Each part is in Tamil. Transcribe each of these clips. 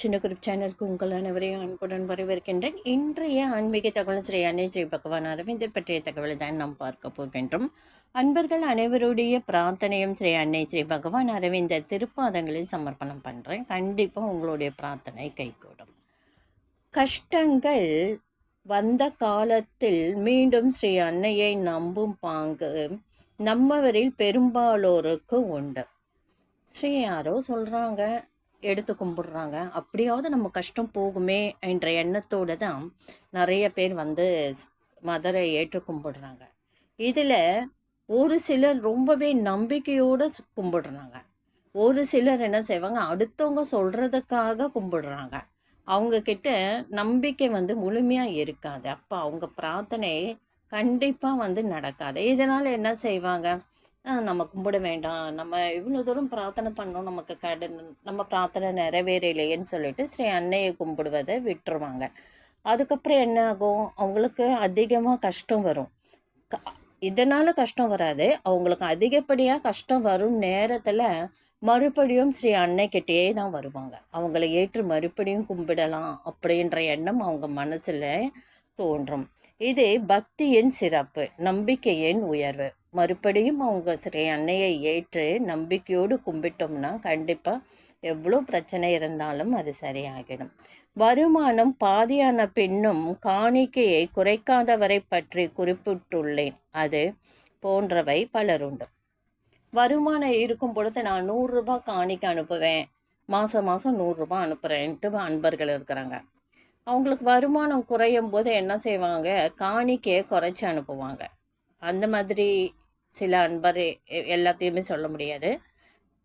சின்ன குரூப் சேனலுக்கு உங்கள் அனைவரையும் அன்புடன் வரவேற்கின்றேன். இன்றைய ஆன்மீக தகவல் ஸ்ரீ அன்னை ஸ்ரீ பகவான் அரவிந்தர் பற்றிய தகவலை தான் நாம் பார்க்க போகின்றோம். அன்பர்கள் அனைவருடைய பிரார்த்தனையும் ஸ்ரீ அன்னை ஸ்ரீ பகவான் அரவிந்தர் திருப்பாதங்களில் சமர்ப்பணம் பண்ணுறேன் கண்டிப்பாக உங்களுடைய பிரார்த்தனை கைகூடும். கஷ்டங்கள் வந்த காலத்தில் மீண்டும் ஸ்ரீ அன்னையை நம்பும் பாங்கு நம்மவரில் பெரும்பாலோருக்கு உண்டு. ஸ்ரீ யாரோ சொல்கிறாங்க எடுத்து கும்பிடுறாங்க. அப்படியாவது நம்ம கஷ்டம் போகுமே என்ற எண்ணத்தோடு தான் நிறைய பேர் வந்து மதரை ஏற்று கும்பிடுறாங்க. இதில் ஒரு சிலர் ரொம்பவே நம்பிக்கையோடு கும்பிடுறாங்க. ஒரு சிலர் என்ன செய்வாங்க? அடுத்தவங்க சொல்கிறதுக்காக கும்பிடுறாங்க. அவங்கக்கிட்ட நம்பிக்கை வந்து முழுமையாக இருக்காது. அப்போ அவங்க பிரார்த்தனை கண்டிப்பாக வந்து நடக்காது. இதனால் என்ன செய்வாங்க? நம்ம கும்பிட வேண்டாம். நம்ம இவ்வளோ தூரம் பிரார்த்தனை பண்ணோம் நமக்கு கடன் நம்ம பிரார்த்தனை நிறைவேறலையேன்னு சொல்லிட்டு ஸ்ரீ அன்னையை கும்பிடுவதை விட்டுருவாங்க. அதுக்கப்புறம் என்ன ஆகும்? அவங்களுக்கு அதிகமாக கஷ்டம் வரும். இதனால் கஷ்டம் வராது. அவங்களுக்கு அதிகப்படியாக கஷ்டம் வரும் நேரத்தில் மறுபடியும் ஸ்ரீ அன்னைக்கிட்டேயே தான் வருவாங்க. அவங்கள ஏற்று மறுபடியும் கும்பிடலாம் அப்படின்ற எண்ணம் அவங்க மனசில் தோன்றும். இது பக்தியின் சிறப்பு நம்பிக்கையின் உயர்வு. மறுபடியும் அவங்க ஸ்ரீ அன்னையை ஏற்று நம்பிக்கையோடு கும்பிட்டோம்னா கண்டிப்பாக எவ்வளோ பிரச்சனை இருந்தாலும் அது சரியாகிடும். வருமானம் பாதியான பின்னும் காணிக்கையை குறைக்காதவரை பற்றி குறிப்பிட்டுள்ளேன். அது போன்றவை பலருண்டு வருமானம் இருக்கும் பொழுது நான் நூறுரூபா காணிக்க அனுப்புவேன். மாதம் மாதம் நூறுரூபா அனுப்புகிறேன்ட்டு அன்பர்கள் இருக்கிறாங்க. அவங்களுக்கு வருமானம் குறையும் போது என்ன செய்வாங்க? காணிக்கையை குறைச்சி அனுப்புவாங்க. அந்த மாதிரி சில அன்பர் எல்லாத்தையுமே சொல்ல முடியாது.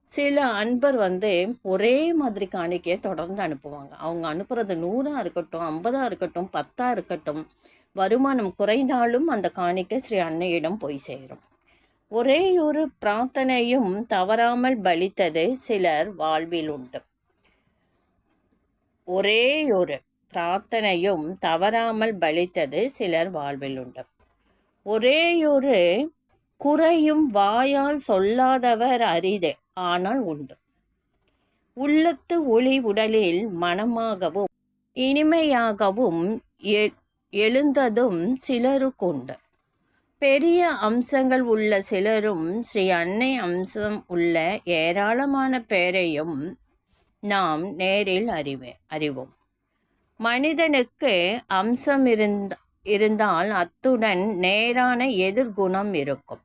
சில அன்பர் வந்து ஒரே மாதிரி காணிக்கையை தொடர்ந்து அனுப்புவாங்க. அவங்க அனுப்புறது நூறாக இருக்கட்டும் ஐம்பதாக இருக்கட்டும் பத்தாக இருக்கட்டும் வருமானம் குறைந்தாலும் அந்த காணிக்கை ஸ்ரீ அன்னையிடம் போய் சேரும். ஒரே ஒரு பிரார்த்தனையும் தவறாமல் பலித்தது சிலர் வாழ்வில் உண்டு. ஒரே ஒரு பிரார்த்தனையும் தவறாமல் பலித்தது சிலர் வாழ்வில் உண்டு. ஒரேயொரு குறையும் வாயால் சொல்லாதவர் அரிதே ஆனால் உண்டு. உள்ளத்து ஒளி உடலில் மனமாகவும் இனிமையாகவும் எழுந்ததும் சிலருக்குண்டு. பெரிய அம்சங்கள் உள்ள சிலரும் ஸ்ரீ அன்னை அம்சம் உள்ள ஏராளமான பேரையும் நாம் நேரில் அறிவே அறிவோம். மனிதனுக்கு அம்சம் இருந்த இருந்தால் அத்துடன் நேரான எதிர்குணம் இருக்கும்.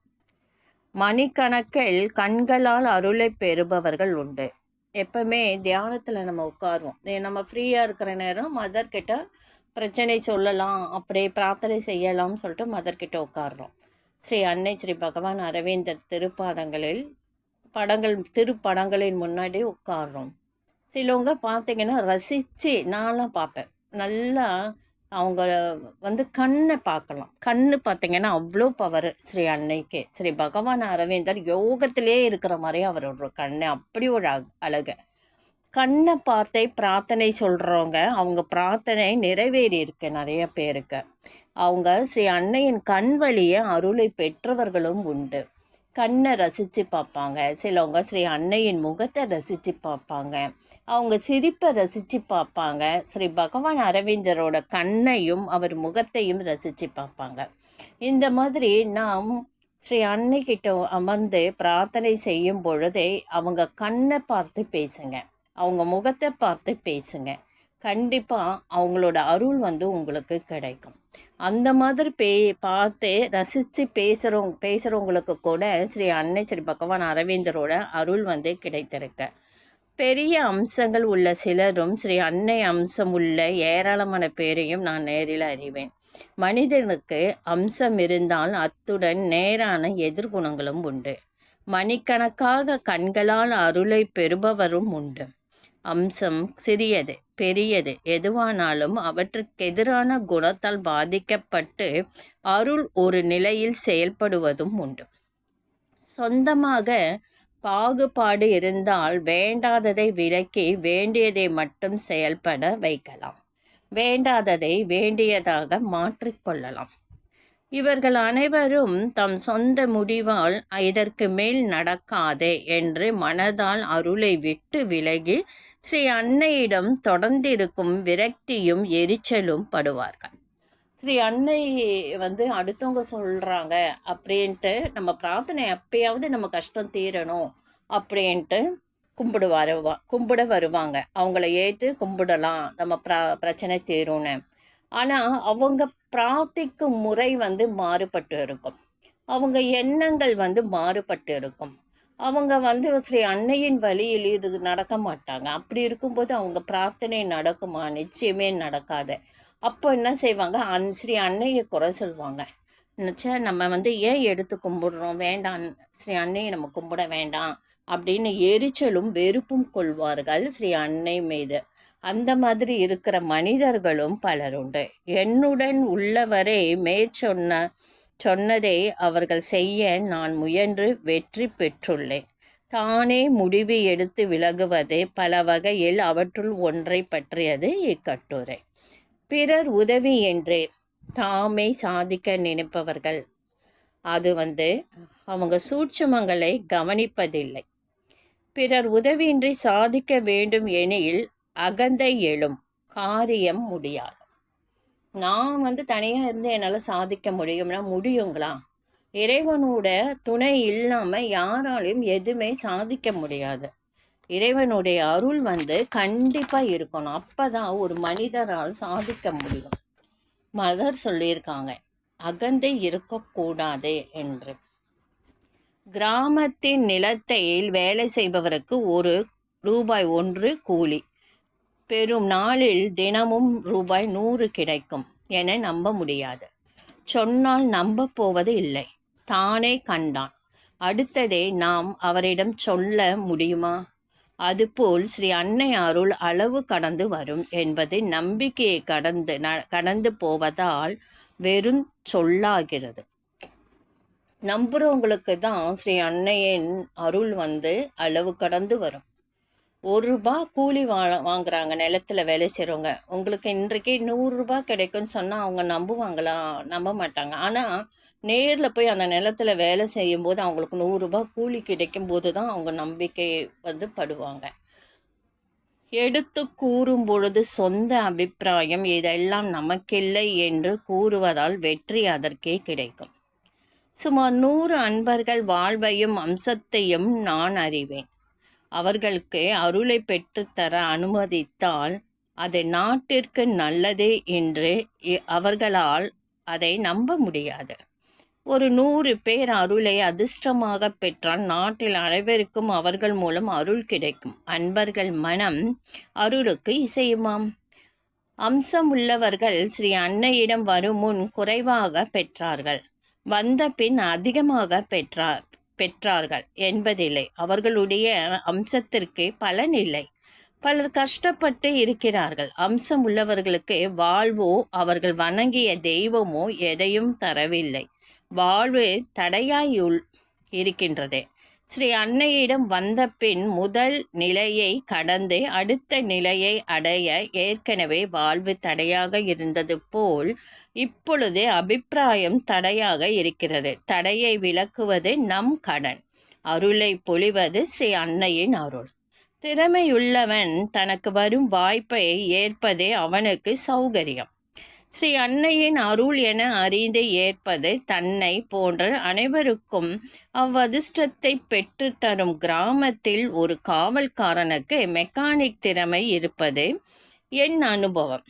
மணிக்கணக்கில் கண்களால் அருளை பெறுபவர்கள் உண்டு. எப்பவுமே தியானத்தில் நம்ம உட்காருவோம். நம்ம ஃப்ரீயாக இருக்கிற நேரம் மதர்கிட்ட பிரச்சனை சொல்லலாம் அப்படியே பிரார்த்தனை செய்யலாம்னு சொல்லிட்டு மதர்கிட்ட உட்காடுறோம் ஸ்ரீ அன்னை ஸ்ரீ பகவான் அரவிந்தர் திருப்பாதங்களில் படங்கள் திருப்படங்களின் முன்னாடி உட்காடுறோம் சிலவங்க பார்த்தீங்கன்னா ரசித்து நான்லாம் பார்ப்பேன். நல்லா அவங்க வந்து கண்ணை பார்க்கலாம். கண்ணு பார்த்தீங்கன்னா அவ்வளோ பவர் ஸ்ரீ அன்னைக்கு. ஸ்ரீ பகவான் அரவிந்தர் யோகத்திலே இருக்கிற மாதிரி அவரோட கண் அப்படி ஒரு அழகு. கண்ணை பார்த்தே பிரார்த்தனை சொல்கிறவங்க அவங்க பிரார்த்தனை நிறைவேறி இருக்கு நிறைய பேருக்கு. அவங்க ஸ்ரீ அன்னையின் கண் வழியை அருளை பெற்றவர்களும் உண்டு. கண்ணை ரசித்து பார்ப்பாங்க. சிலவங்க ஸ்ரீ அன்னையின் முகத்தை ரசித்து பார்ப்பாங்க. அவங்க சிரிப்பை ரசித்து பார்ப்பாங்க. ஸ்ரீ பகவான் அரவிந்தரோட கண்ணையும் அவர் முகத்தையும் ரசித்து பார்ப்பாங்க. இந்த மாதிரி நாம் ஸ்ரீ அன்னைக்கிட்ட அமர்ந்து பிரார்த்தனை செய்யும் பொழுதே அவங்க கண்ணை பார்த்து பேசுங்க. அவங்க முகத்தை பார்த்து பேசுங்க. கண்டிப்பாக அவங்களோட அருள் வந்து உங்களுக்கு கிடைக்கும். அந்த மாதிரி பே பார்த்து ரசித்து பேசுகிறவங்க பேசுகிறவங்களுக்கு கூட ஸ்ரீ அன்னை ஸ்ரீ பகவான் அரவிந்தரோட அருள் வந்து கிடைத்திருக்க. பெரிய அம்சங்கள் உள்ள சிலரும் ஸ்ரீ அன்னை அம்சம் உள்ள ஏராளமான பேரையும் நான் நேரில் அறிவேன். மனிதனுக்கு அம்சம் இருந்தால் அத்துடன் நேரான எதிர்குணங்களும் உண்டு. மணிக்கணக்காக கண்களால் அருளை பெறுபவரும் உண்டு. அம்சம் சிறியது. பெரியது. எதுவானாலும் அவற்றுக்கெதிரான குணத்தால் பாதிக்கப்பட்டு அருள் ஒரு நிலையில் செயல்படுவதும் உண்டு. சொந்தமாக பாகுபாடு இருந்தால் வேண்டாததை விலக்கி வேண்டியதை மட்டும் செயல்பட வைக்கலாம். வேண்டாததை வேண்டியதாக மாற்றிக்கொள்ளலாம் இவர்கள் அனைவரும் தம் சொந்த முடிவால் இதற்கு மேல் நடக்காதே என்று மனதால் அருளை விட்டு விலகி ஸ்ரீ அன்னையிடம் தொடர்ந்திருக்கும் விரக்தியும் எரிச்சலும் படுவார்கள். ஸ்ரீ அன்னை வந்து அடுத்தவங்க சொல்கிறாங்க அப்படின்ட்டு நம்ம பிரார்த்தனை எப்பயாவது நம்ம கஷ்டம் தீரணும் அப்படின்ட்டு கும்பிடு வருவா கும்பிட வருவாங்க. அவங்கள ஏற்று கும்பிடலாம் நம்ம ப்ரா பிரச்சனை தீரும்னு. ஆனால் அவங்க பிரார்த்திக்கும் முறை வந்து மாறுபட்டு இருக்கும். அவங்க எண்ணங்கள் வந்து மாறுபட்டு இருக்கும். அவங்க வந்து ஸ்ரீ அன்னையின் வழியில் இரு நடக்க மாட்டாங்க. அப்படி இருக்கும்போது அவங்க பிரார்த்தனை நடக்குமா? நிச்சயமே நடக்காது. அப்போ என்ன செய்வாங்க? அன் ஸ்ரீ அன்னையை குறை சொல்லுவாங்க நினச்சா நம்ம வந்து ஏன் எடுத்து கும்பிடுறோம்? வேண்டாம். ஸ்ரீ அன்னையை நம்ம கும்பிட வேண்டாம். அப்படின்னு எரிச்சலும் வெறுப்பும் கொள்வார்கள் ஸ்ரீ அன்னை மீது. அந்த மாதிரி இருக்கிற மனிதர்களும் பலருண்டு. என்னுடன் உள்ளவரை மேற்சொன்ன சொன்னதை அவர்கள் செய்ய நான் முயன்று வெற்றி பெற்றுள்ளேன். தானே முடிவு எடுத்து விலகுவது பல வகையில் அவற்றுள் ஒன்றை பற்றியது இக்கட்டுரை. பிறர் உதவி என்று தாமே சாதிக்க நினைப்பவர்கள். அது வந்து அவங்க சூட்சுமங்களை கவனிப்பதில்லை. பிறர் உதவியின்றி சாதிக்க வேண்டும் எனில் அகந்தை எழும் காரியம் முடியாது. நான் வந்து தனியாக இருந்து என்னால் சாதிக்க முடியும்னா முடியுங்களா? இறைவனோட துணை இல்லாமல் யாராலையும் எதுவுமே சாதிக்க முடியாது. இறைவனுடைய அருள் வந்து கண்டிப்பாக இருக்கணும். அப்போ தான் ஒரு மனிதரால் சாதிக்க முடியும். மதர் சொல்லியிருக்காங்க அகந்தை இருக்கக்கூடாது என்று. கிராமத்தின் நிலத்தையில் வேலை செய்பவருக்கு ஒரு ரூபாய் ஒன்று கூலி. பெரும் நாளில் தினமும் ரூபாய் நூறு கிடைக்கும் என நம்ப முடியாது. சொன்னால் நம்ப போவது இல்லை. தானே கண்டான். அடுத்ததே நாம் அவரிடம் சொல்ல முடியுமா? அதுபோல் ஸ்ரீ அன்னை அருள் அளவு கடந்து வரும் என்பது நம்பிக்கையை கடந்து கடந்து போவதால் வெறும் சொல்லாகிறது. நம்புகிறவங்களுக்கு தான் ஸ்ரீ அன்னையின் அருள் வந்து அளவு கடந்து வரும். ஒரு ரூபா கூலி வா வாங்குறாங்க நிலத்தில் வேலை செய்கிறவங்க உங்களுக்கு இன்றைக்கே நூறுரூபா கிடைக்கும்னு சொன்னால் அவங்க நம்புவாங்களா? நம்ப மாட்டாங்க. ஆனால் நேரில் போய் அந்த நிலத்தில் வேலை செய்யும்போது அவங்களுக்கு நூறுரூபா கூலி கிடைக்கும் போது தான் அவங்க நம்பிக்கை வந்து படுவாங்க. எடுத்து கூறும் பொழுது சொந்த அபிப்பிராயம் இதெல்லாம் நமக்கில்லை என்று கூறுவதால் வெற்றி அதற்கே கிடைக்கும். சுமார் நூறு அன்பர்கள் வாழ்வையும் அம்சத்தையும் நான் அறிவேன். அவர்களுக்கு அருளை பெற்றுத்தர அனுமதித்தால் அது நாட்டிற்கு நல்லதே என்று அவர்களால் அதை நம்ப முடியாது. ஒரு நூறு பேர் அருளை அதிர்ஷ்டமாக பெற்றால் நாட்டில் அனைவருக்கும் அவர்கள் மூலம் அருள் கிடைக்கும். அன்பர்கள் மனம் அருளுக்கு இசையுமாம். அம்சம் உள்ளவர்கள் ஸ்ரீ அன்னையிடம் வரும் முன் குறைவாக பெற்றார்கள். வந்த பின் அதிகமாக பெற்றார். பெற்றார்கள். என்பதில்லை. அவர்களுடைய அம்சத்திற்கு பலன் இல்லை. பலர் கஷ்டப்பட்டு இருக்கிறார்கள். அம்சம் உள்ளவர்களுக்கு வாழ்வோ அவர்கள் வணங்கிய தெய்வமோ எதையும் தரவில்லை. வாழ்வு தடையாயுள் இருக்கின்றது. ஸ்ரீ அன்னையிடம் வந்த பின் முதல் நிலையை கடந்து அடுத்த நிலையை அடைய ஏற்கனவே வாழ்வு தடையாக இருந்தது போல் இப்பொழுது அபிப்பிராயம் தடையாக இருக்கிறது. தடையை விளக்குவது நம் கடன். அருளை பொழிவது ஸ்ரீ அன்னையின் அருள். திறமையுள்ளவன் தனக்கு வரும் வாய்ப்பை ஏற்பதே அவனுக்கு சௌகரியம். ஸ்ரீ அன்னையின் அருள் என அறிந்து ஏற்பது தன்னை போன்ற அனைவருக்கும் அவ்வதிர்ஷ்டத்தை பெற்றுத்தரும் கிராமத்தில் ஒரு காவல்காரனுக்கு மெக்கானிக் திறமை இருப்பது என் அனுபவம்.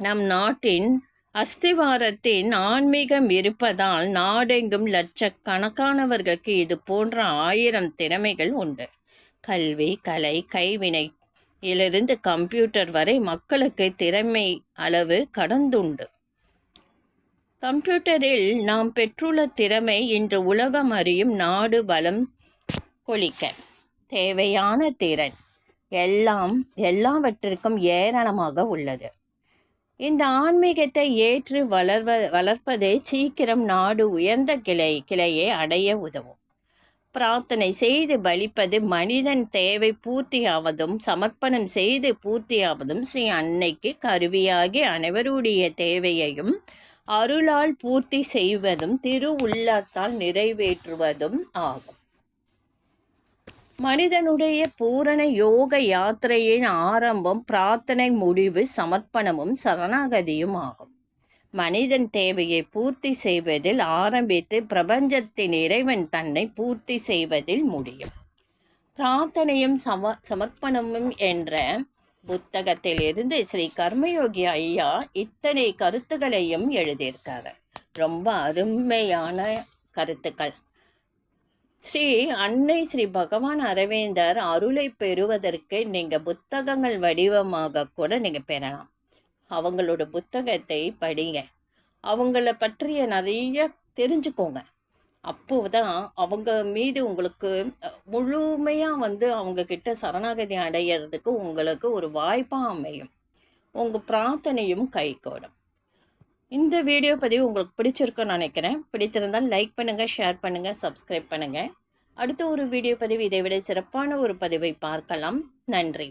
நம் நாட்டின் அஸ்திவாரத்தின் ஆன்மீகம் இருப்பதால் நாடெங்கும் லட்சக்கணக்கானவர்களுக்கு இது போன்ற ஆயிரம் திறமைகள் உண்டு. கல்வி கலை கைவினை இலிருந்து கம்ப்யூட்டர் வரை மக்களுக்கு திறமை அளவு கடந்துண்டு. கம்ப்யூட்டரில் நாம் பெற்றுள்ள திறமை இன்று உலகம் அறியும் நாடு பலம் கொளிக்க தேவையான திறன் எல்லாம் எல்லாவற்றிற்கும் ஏராளமாக உள்ளது. இந்த ஆன்மீகத்தை ஏற்று வளர்வ வளர்ப்பதே சீக்கிரம் நாடு உயர்ந்த கிளை கிளையை அடைய உதவும். பிரார்த்தனை செய்து பலிப்பது மனிதன் தேவை பூர்த்தியாவதும் சமர்ப்பணம் செய்து பூர்த்தியாவதும் ஸ்ரீ அன்னைக்கு கருவியாகி அனைவருடைய தேவையையும் அருளால் பூர்த்தி செய்வதும் திரு உள்ளத்தால் நிறைவேற்றுவதும் ஆகும். மனிதனுடைய பூரண யோக யாத்திரையின் ஆரம்பம் பிரார்த்தனை முடிவு சமர்ப்பணமும் சரணாகதியும் ஆகும். மனிதன் தேவையை பூர்த்தி செய்வதில் ஆரம்பித்து பிரபஞ்சத்தின் இறைவன் தன்னை பூர்த்தி செய்வதில் முடியும். பிரார்த்தனையும் சம சமர்ப்பணமும் என்ற புத்தகத்திலிருந்து ஸ்ரீ கர்மயோகி ஐயா இத்தனை கருத்துக்களையும் எழுதியிருக்காரு. ரொம்ப அருமையான கருத்துக்கள். ஸ்ரீ அன்னை ஸ்ரீ பகவான் அரவிந்தர் அருளை பெறுவதற்கு நீங்கள் புத்தகங்கள் வடிவமாக கூட நீங்கள் பெறலாம். அவங்களோட புத்தகத்தை படிங்க. அவங்கள பற்றிய நிறைய தெரிஞ்சுக்கோங்க. அப்போதான் அவங்க மீது உங்களுக்கு முழுமையாக வந்து அவங்க கிட்ட சரணாகதி அடையிறதுக்கு உங்களுக்கு ஒரு வாய்ப்பாக அமையும். உங்கள் பிரார்த்தனையும் கைகூடும். இந்த வீடியோ பதிவு உங்களுக்கு பிடிச்சிருக்குன்னு நினைக்கிறேன். பிடித்திருந்தால் லைக் பண்ணுங்கள் ஷேர் பண்ணுங்கள் சப்ஸ்கிரைப் பண்ணுங்கள் அடுத்த ஒரு வீடியோ பதிவு இதை விட சிறப்பான ஒரு பதிவை பார்க்கலாம். நன்றி.